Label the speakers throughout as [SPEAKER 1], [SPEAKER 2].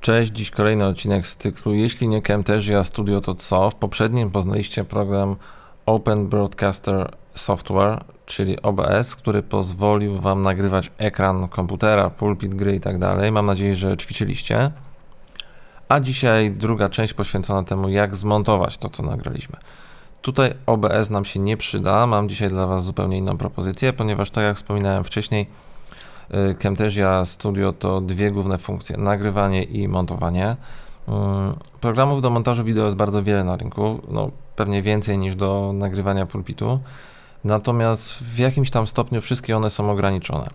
[SPEAKER 1] Cześć, dziś kolejny odcinek z cyklu Jeśli nie Camtasia Studio to co? W poprzednim poznaliście program Open Broadcaster Software, czyli OBS, który pozwolił Wam nagrywać ekran komputera, pulpit, gry i tak dalej. Mam nadzieję, że ćwiczyliście. A dzisiaj druga część poświęcona temu, jak zmontować to, co nagraliśmy. Tutaj OBS nam się nie przyda. Mam dzisiaj dla Was zupełnie inną propozycję, ponieważ tak jak wspominałem wcześniej, Camtasia Studio to dwie główne funkcje: nagrywanie i montowanie. Mm, Programów do montażu wideo jest bardzo wiele na rynku, no pewnie więcej niż do nagrywania pulpitu. Natomiast w jakimś tam stopniu wszystkie one są ograniczone.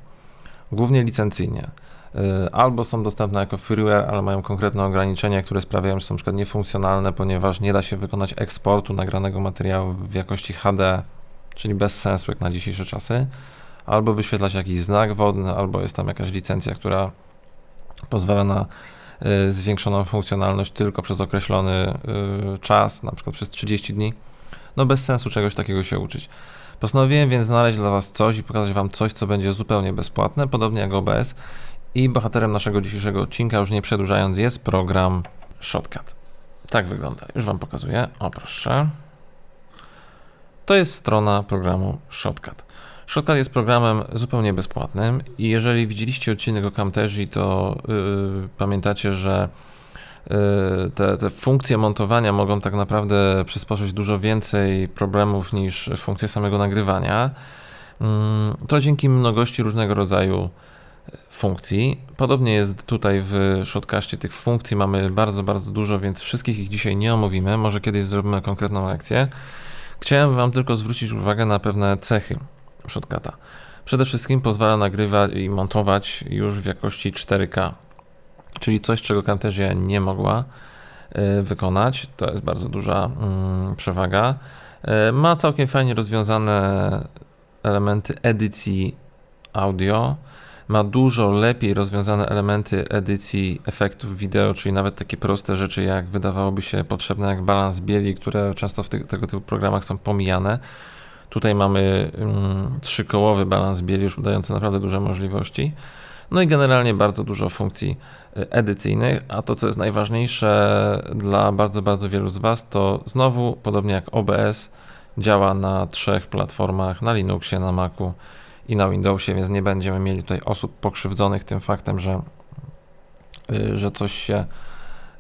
[SPEAKER 1] Głównie licencyjnie. Y, Albo są dostępne jako freeware, ale mają konkretne ograniczenia, które sprawiają, że są przykład niefunkcjonalne, ponieważ nie da się wykonać eksportu nagranego materiału w jakości HD, czyli bez sensu jak na dzisiejsze czasy. Albo wyświetla się jakiś znak wodny, albo jest tam jakaś licencja, która pozwala na y, zwiększoną funkcjonalność tylko przez określony y, czas, na przykład przez 30 dni. No bez sensu czegoś takiego się uczyć. Postanowiłem więc znaleźć dla Was coś i pokazać Wam coś, co będzie zupełnie bezpłatne, podobnie jak OBS. I bohaterem naszego dzisiejszego odcinka, już nie przedłużając, jest program Shotcut. Tak wygląda. Już Wam pokazuję. O, proszę. To jest strona programu Shotcut. Shotcut jest programem zupełnie bezpłatnym i jeżeli widzieliście odcinek o Camtasia, to yy, pamiętacie, że yy, te, te funkcje montowania mogą tak naprawdę przysporzyć dużo więcej problemów niż funkcje samego nagrywania. Yy, to dzięki mnogości różnego rodzaju funkcji. Podobnie jest tutaj w Shotcaście tych funkcji mamy bardzo, bardzo dużo, więc wszystkich ich dzisiaj nie omówimy. Może kiedyś zrobimy konkretną lekcję. Chciałem Wam tylko zwrócić uwagę na pewne cechy Shotcuta. Przede wszystkim pozwala nagrywać i montować już w jakości 4K, czyli coś, czego Camtasia nie mogła y, wykonać. To jest bardzo duża mm, przewaga. Y, Ma całkiem fajnie rozwiązane elementy edycji audio ma dużo lepiej rozwiązane elementy edycji efektów wideo, czyli nawet takie proste rzeczy, jak wydawałoby się potrzebne, jak balans bieli, które często w tych, tego typu programach są pomijane. Tutaj mamy mm, trzykołowy balans bieli, już dający naprawdę duże możliwości. No i generalnie bardzo dużo funkcji y, edycyjnych, a to co jest najważniejsze dla bardzo, bardzo wielu z Was, to znowu, podobnie jak OBS, działa na trzech platformach, na Linuxie, na Macu i na Windowsie, więc nie będziemy mieli tutaj osób pokrzywdzonych tym faktem, że, y, że coś się,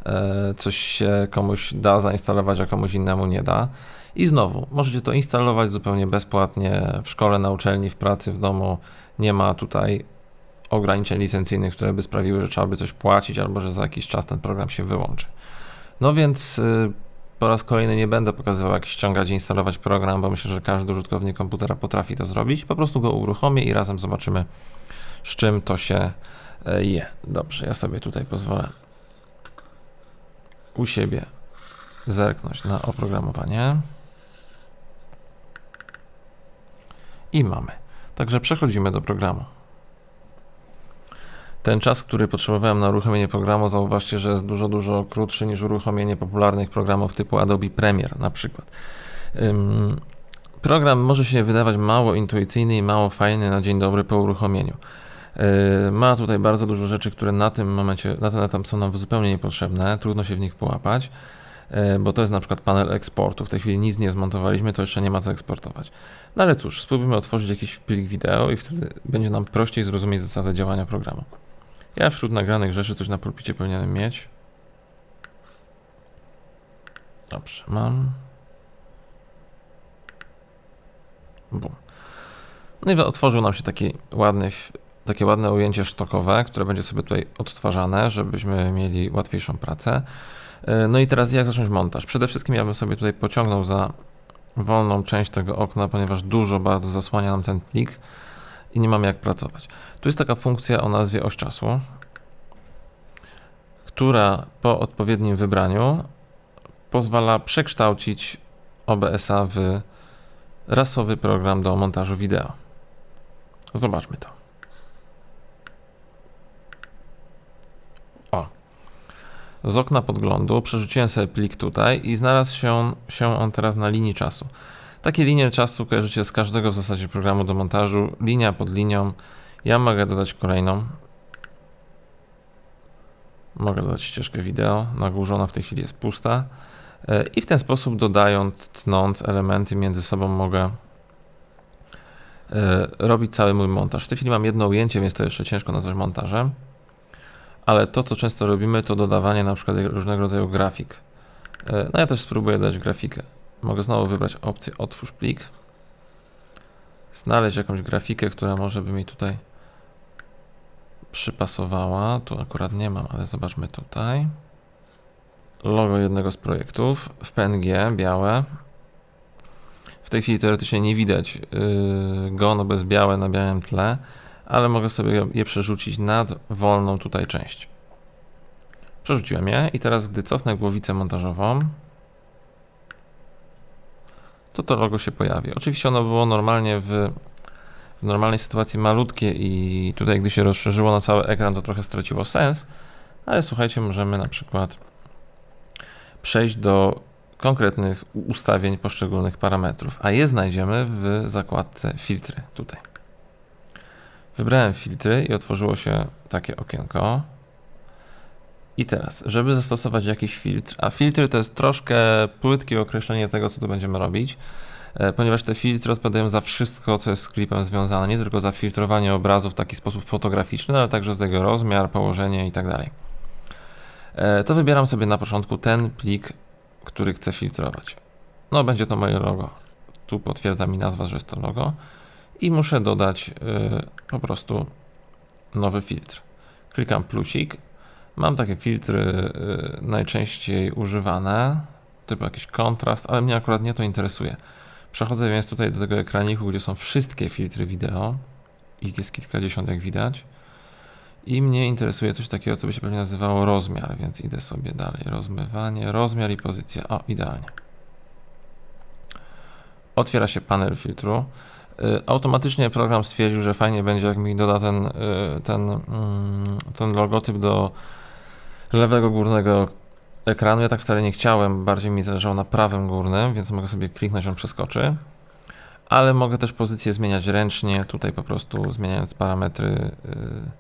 [SPEAKER 1] e, coś się komuś da zainstalować, a komuś innemu nie da. I znowu, możecie to instalować zupełnie bezpłatnie w szkole, na uczelni, w pracy, w domu. Nie ma tutaj ograniczeń licencyjnych, które by sprawiły, że trzeba by coś płacić, albo że za jakiś czas ten program się wyłączy. No więc y, po raz kolejny nie będę pokazywał, jak ściągać i instalować program, bo myślę, że każdy użytkownik komputera potrafi to zrobić. Po prostu go uruchomię i razem zobaczymy, z czym to się e, je. Dobrze, ja sobie tutaj pozwolę u siebie zerknąć na oprogramowanie. I mamy. Także przechodzimy do programu. Ten czas, który potrzebowałem na uruchomienie programu, zauważcie, że jest dużo, dużo krótszy niż uruchomienie popularnych programów typu Adobe Premiere na przykład. Program może się wydawać mało intuicyjny i mało fajny na dzień dobry po uruchomieniu. Yy, ma tutaj bardzo dużo rzeczy, które na tym momencie, na ten etap są nam zupełnie niepotrzebne, trudno się w nich połapać, bo to jest na przykład panel eksportu. W tej chwili nic nie zmontowaliśmy, to jeszcze nie ma co eksportować. No ale cóż, spróbujmy otworzyć jakiś plik wideo i wtedy będzie nam prościej zrozumieć zasadę działania programu. Ja wśród nagranych rzeczy coś na pulpicie powinienem mieć. Dobrze, mam. Bum. No i otworzył nam się taki ładny, takie ładne ujęcie sztokowe, które będzie sobie tutaj odtwarzane, żebyśmy mieli łatwiejszą pracę. E, no i teraz jak zacząć montaż? Przede wszystkim ja bym sobie tutaj pociągnął za wolną część tego okna, ponieważ dużo bardzo zasłania nam ten plik i nie mamy jak pracować. Tu jest taka funkcja o nazwie oś czasu, która po odpowiednim wybraniu pozwala przekształcić OBS-a w rasowy program do montażu wideo. Zobaczmy to. Z okna podglądu przerzuciłem sobie plik tutaj i znalazł się, się on teraz na linii czasu. Takie linie czasu kojarzycie z każdego w zasadzie programu do montażu, linia pod linią. Ja mogę dodać kolejną. Mogę dodać ścieżkę wideo, na górze ona w tej chwili jest pusta. E, I w ten sposób dodając, tnąc elementy między sobą mogę e, robić cały mój montaż. W tej chwili mam jedno ujęcie, więc to jeszcze ciężko nazwać montażem. Ale to, co często robimy, to dodawanie na przykład różnego rodzaju grafik. E, no ja też spróbuję dać grafikę. Mogę znowu wybrać opcję otwórz plik. Znaleźć jakąś grafikę, która może by mi tutaj przypasowała. Tu akurat nie mam, ale zobaczmy tutaj. Logo jednego z projektów w PNG, białe. W tej chwili teoretycznie nie widać yy, go, no bez białe na białym tle, ale mogę sobie je przerzucić nad wolną tutaj część. Przerzuciłem je i teraz, gdy cofnę głowicę montażową, to to logo się pojawi. Oczywiście ono było normalnie w w normalnej sytuacji malutkie i tutaj gdy się rozszerzyło na cały ekran to trochę straciło sens, ale słuchajcie, możemy na przykład przejść do konkretnych ustawień poszczególnych parametrów, a je znajdziemy w zakładce filtry tutaj. Wybrałem filtry i otworzyło się takie okienko. I teraz, żeby zastosować jakiś filtr, a filtry to jest troszkę płytkie określenie tego, co tu będziemy robić, E, ponieważ te filtry odpowiadają za wszystko, co jest z klipem związane, nie tylko za filtrowanie obrazu w taki sposób fotograficzny, ale także z tego rozmiar, położenie itd. Tak e, to wybieram sobie na początku ten plik, który chcę filtrować. No, będzie to moje logo. Tu potwierdza mi nazwa, że jest to logo. I muszę dodać yy, po prostu nowy filtr. Klikam plusik. Mam takie filtry yy, najczęściej używane, typu jakiś kontrast, ale mnie akurat nie to interesuje. Przechodzę więc tutaj do tego ekraniku, gdzie są wszystkie filtry wideo. Ich jest kilkadziesiąt, jak widać. I mnie interesuje coś takiego, co by się pewnie nazywało rozmiar, więc idę sobie dalej. Rozmywanie, rozmiar i pozycja. O, idealnie. Otwiera się panel filtru. Y, automatycznie program stwierdził, że fajnie będzie, jak mi doda ten, y, ten, mm, ten logotyp do lewego górnego ekranu. Ja tak wcale nie chciałem, bardziej mi zależało na prawym górnym, więc mogę sobie kliknąć, on przeskoczy. Ale mogę też pozycję zmieniać ręcznie, tutaj po prostu zmieniając parametry yy,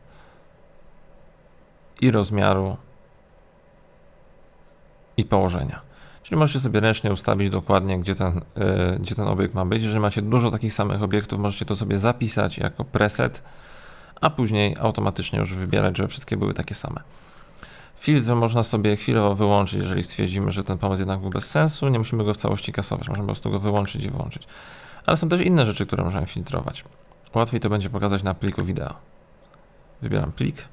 [SPEAKER 1] i rozmiaru i położenia. Czyli możecie sobie ręcznie ustawić dokładnie, gdzie ten, yy, gdzie ten obiekt ma być. Jeżeli macie dużo takich samych obiektów, możecie to sobie zapisać jako preset, a później automatycznie już wybierać, żeby wszystkie były takie same. Filtr można sobie chwilowo wyłączyć, jeżeli stwierdzimy, że ten pomysł jednak był bez sensu. Nie musimy go w całości kasować, możemy po prostu go wyłączyć i włączyć. Ale są też inne rzeczy, które możemy filtrować. Łatwiej to będzie pokazać na pliku wideo. Wybieram plik.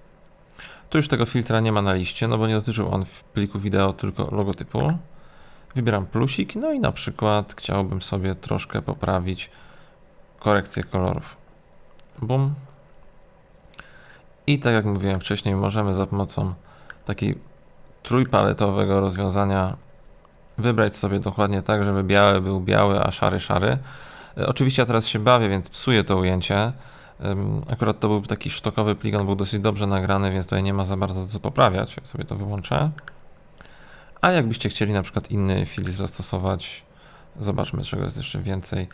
[SPEAKER 1] Tu już tego filtra nie ma na liście, no bo nie dotyczył on w pliku wideo tylko logotypu. Wybieram plusik, no i na przykład chciałbym sobie troszkę poprawić korekcję kolorów. Bum. I tak jak mówiłem wcześniej, możemy za pomocą takiej trójpaletowego rozwiązania wybrać sobie dokładnie tak, żeby biały był biały, a szary szary. E, oczywiście ja teraz się bawię, więc psuję to ujęcie. Akurat to był taki sztokowy plik, on był dosyć dobrze nagrany, więc tutaj nie ma za bardzo co poprawiać. Ja sobie to wyłączę. A jakbyście chcieli na przykład inny filtr zastosować, zobaczmy czego jest jeszcze więcej.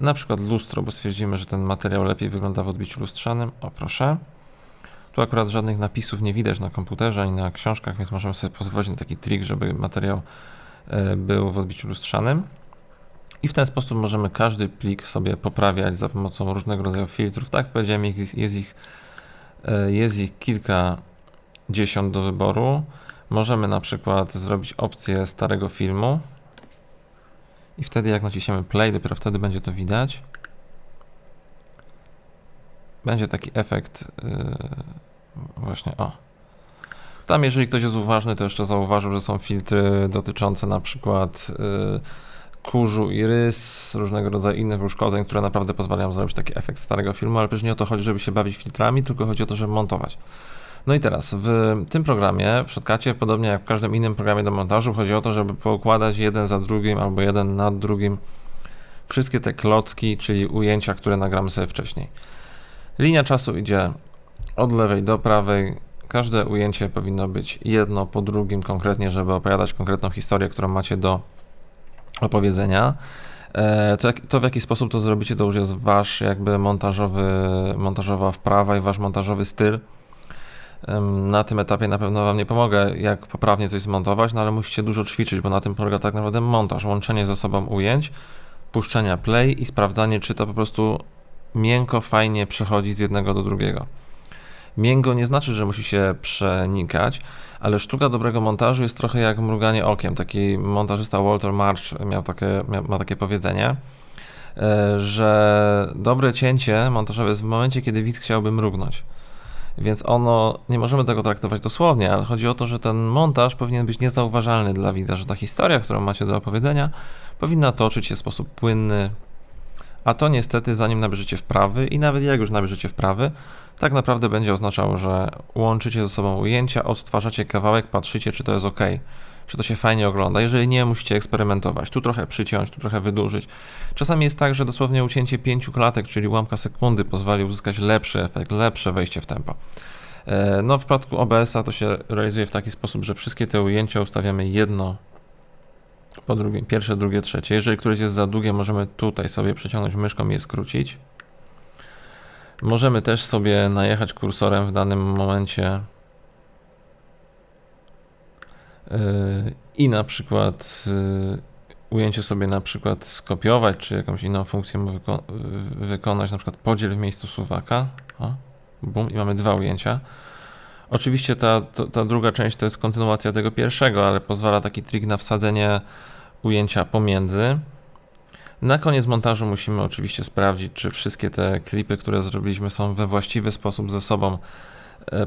[SPEAKER 1] Na przykład lustro, bo stwierdzimy, że ten materiał lepiej wygląda w odbiciu lustrzanym. O proszę. Tu akurat żadnych napisów nie widać na komputerze ani na książkach, więc możemy sobie pozwolić na taki trik, żeby materiał e, był w odbiciu lustrzanym. I w ten sposób możemy każdy plik sobie poprawiać za pomocą różnego rodzaju filtrów. Tak jak powiedziałem, jest ich, e, jest ich kilkadziesiąt do wyboru. Możemy na przykład zrobić opcję starego filmu i wtedy jak naciśniemy play, dopiero wtedy będzie to widać będzie taki efekt yy, właśnie o. Tam jeżeli ktoś jest uważny, to jeszcze zauważył, że są filtry dotyczące na przykład yy, kurzu i rys, różnego rodzaju innych uszkodzeń, które naprawdę pozwalają zrobić taki efekt starego filmu, ale przecież nie o to chodzi, żeby się bawić filtrami, tylko chodzi o to, żeby montować. No i teraz, w tym programie, w Shotcutie, podobnie jak w każdym innym programie do montażu, chodzi o to, żeby poukładać jeden za drugim albo jeden nad drugim wszystkie te klocki, czyli ujęcia, które nagramy sobie wcześniej. Linia czasu idzie od lewej do prawej. Każde ujęcie powinno być jedno po drugim konkretnie, żeby opowiadać konkretną historię, którą macie do opowiedzenia. E, to, jak, to, w jaki sposób to zrobicie, to już jest wasz jakby montażowy, montażowa wprawa i wasz montażowy styl. Na tym etapie na pewno Wam nie pomogę, jak poprawnie coś zmontować, no ale musicie dużo ćwiczyć, bo na tym polega tak naprawdę montaż, łączenie ze sobą ujęć, puszczenia play i sprawdzanie, czy to po prostu miękko, fajnie przechodzi z jednego do drugiego. Miękko nie znaczy, że musi się przenikać, ale sztuka dobrego montażu jest trochę jak mruganie okiem. Taki montażysta Walter March miał takie, ma takie powiedzenie, e, że dobre cięcie montażowe jest w momencie, kiedy widz chciałby mrugnąć. Więc ono, nie możemy tego traktować dosłownie, ale chodzi o to, że ten montaż powinien być niezauważalny dla widza, że ta historia, którą macie do opowiedzenia, powinna toczyć się w sposób płynny, a to niestety zanim nabierzecie wprawy i nawet jak już nabierzecie wprawy, tak naprawdę będzie oznaczało, że łączycie ze sobą ujęcia, odtwarzacie kawałek, patrzycie, czy to jest ok, czy to się fajnie ogląda. Jeżeli nie, musicie eksperymentować. Tu trochę przyciąć, tu trochę wydłużyć. Czasami jest tak, że dosłownie ucięcie pięciu klatek, czyli ułamka sekundy, pozwoli uzyskać lepszy efekt, lepsze wejście w tempo. E, no, w przypadku OBS-a to się realizuje w taki sposób, że wszystkie te ujęcia ustawiamy jedno po drugim, pierwsze, drugie, trzecie. Jeżeli któreś jest za długie, możemy tutaj sobie przeciągnąć myszką i je skrócić. Możemy też sobie najechać kursorem w danym momencie i na przykład yy, ujęcie sobie na przykład skopiować, czy jakąś inną funkcję wyko wykonać, na przykład podziel w miejscu suwaka. O, bum, i mamy dwa ujęcia. Oczywiście ta, to, ta druga część to jest kontynuacja tego pierwszego, ale pozwala taki trik na wsadzenie ujęcia pomiędzy. Na koniec montażu musimy oczywiście sprawdzić, czy wszystkie te klipy, które zrobiliśmy, są we właściwy sposób ze sobą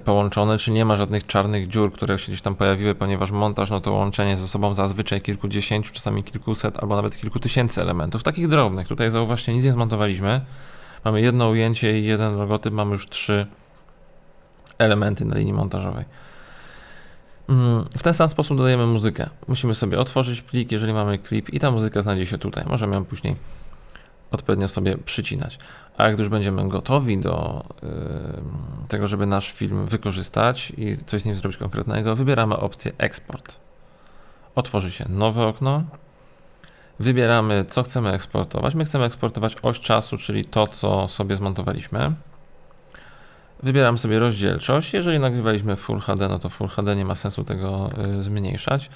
[SPEAKER 1] połączone, czy nie ma żadnych czarnych dziur, które się gdzieś tam pojawiły, ponieważ montaż, no to łączenie ze sobą zazwyczaj kilkudziesięciu, czasami kilkuset, albo nawet kilku tysięcy elementów, takich drobnych. Tutaj zauważcie, nic nie zmontowaliśmy. Mamy jedno ujęcie i jeden logotyp, mamy już trzy elementy na linii montażowej. Mm, w ten sam sposób dodajemy muzykę. Musimy sobie otworzyć plik, jeżeli mamy klip i ta muzyka znajdzie się tutaj. Możemy ją później odpowiednio sobie przycinać. A jak już będziemy gotowi do yy, tego, żeby nasz film wykorzystać i coś z nim zrobić konkretnego, wybieramy opcję Export. Otworzy się nowe okno. Wybieramy, co chcemy eksportować. My chcemy eksportować oś czasu, czyli to, co sobie zmontowaliśmy. Wybieram sobie rozdzielczość. Jeżeli nagrywaliśmy Full HD, no to Full HD nie ma sensu tego y, zmniejszać.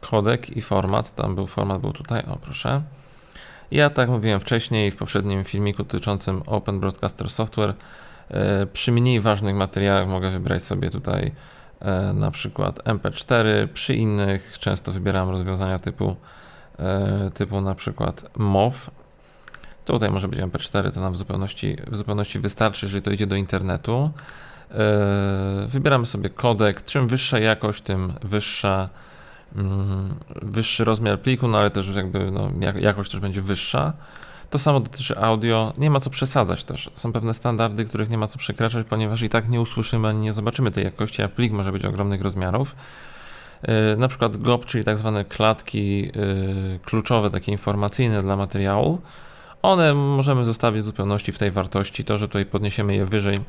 [SPEAKER 1] Kodek i format, tam był format, był tutaj, o proszę. Ja tak mówiłem wcześniej w poprzednim filmiku dotyczącym Open Broadcaster Software. Y, przy mniej ważnych materiałach mogę wybrać sobie tutaj y, na przykład MP4, przy innych często wybieram rozwiązania typu, typu na przykład MOV, Tutaj może być MP4, to nam w zupełności, w zupełności wystarczy, jeżeli to idzie do internetu. Wybieramy sobie kodek. Czym wyższa jakość, tym wyższa, wyższy rozmiar pliku, no ale też jakby no, jakość też będzie wyższa. To samo dotyczy audio. Nie ma co przesadzać też. Są pewne standardy, których nie ma co przekraczać, ponieważ i tak nie usłyszymy ani nie zobaczymy tej jakości, a plik może być ogromnych rozmiarów. Yy, na przykład GOP, czyli tak zwane klatki yy, kluczowe, takie informacyjne dla materiału one możemy zostawić w zupełności w tej wartości. To, że tutaj podniesiemy je wyżej,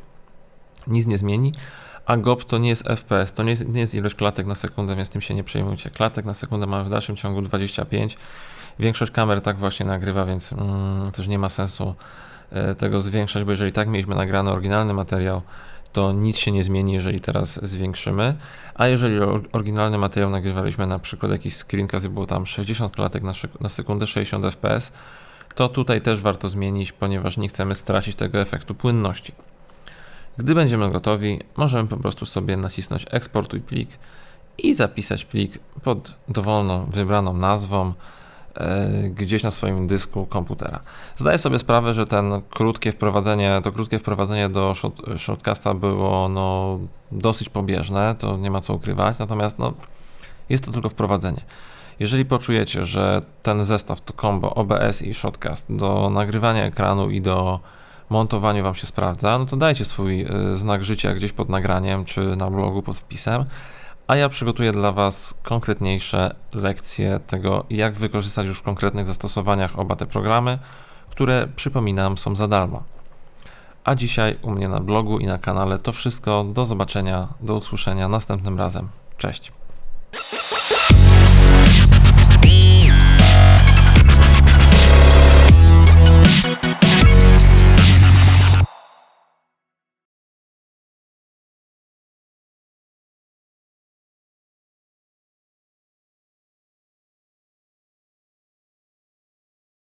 [SPEAKER 1] nic nie zmieni. A GOP to nie jest FPS, to nie jest, nie jest ilość klatek na sekundę, więc tym się nie przejmujcie. Klatek na sekundę mamy w dalszym ciągu 25. Większość kamer tak właśnie nagrywa, więc mm, też nie ma sensu e, tego zwiększać, bo jeżeli tak mieliśmy nagrany oryginalny materiał, to nic się nie zmieni, jeżeli teraz zwiększymy. A jeżeli oryginalny materiał nagrywaliśmy na przykład jakiś screencast i było tam 60 klatek na, na sekundę, 60 fps, to tutaj też warto zmienić, ponieważ nie chcemy stracić tego efektu płynności. Gdy będziemy gotowi, możemy po prostu sobie nacisnąć eksportuj plik i zapisać plik pod dowolną wybraną nazwą e, gdzieś na swoim dysku komputera. Zdaję sobie sprawę, że ten krótkie wprowadzenie, to krótkie wprowadzenie do short, shortcasta było no, dosyć pobieżne, to nie ma co ukrywać, natomiast no, jest to tylko wprowadzenie. Jeżeli poczujecie, że ten zestaw to combo OBS i Shotcast do nagrywania ekranu i do montowania Wam się sprawdza, no to dajcie swój y, znak życia gdzieś pod nagraniem czy na blogu pod wpisem, a ja przygotuję dla Was konkretniejsze lekcje tego, jak wykorzystać już w konkretnych zastosowaniach oba te programy, które przypominam są za darmo. A dzisiaj u mnie na blogu i na kanale to wszystko. Do zobaczenia, do usłyszenia następnym razem. Cześć.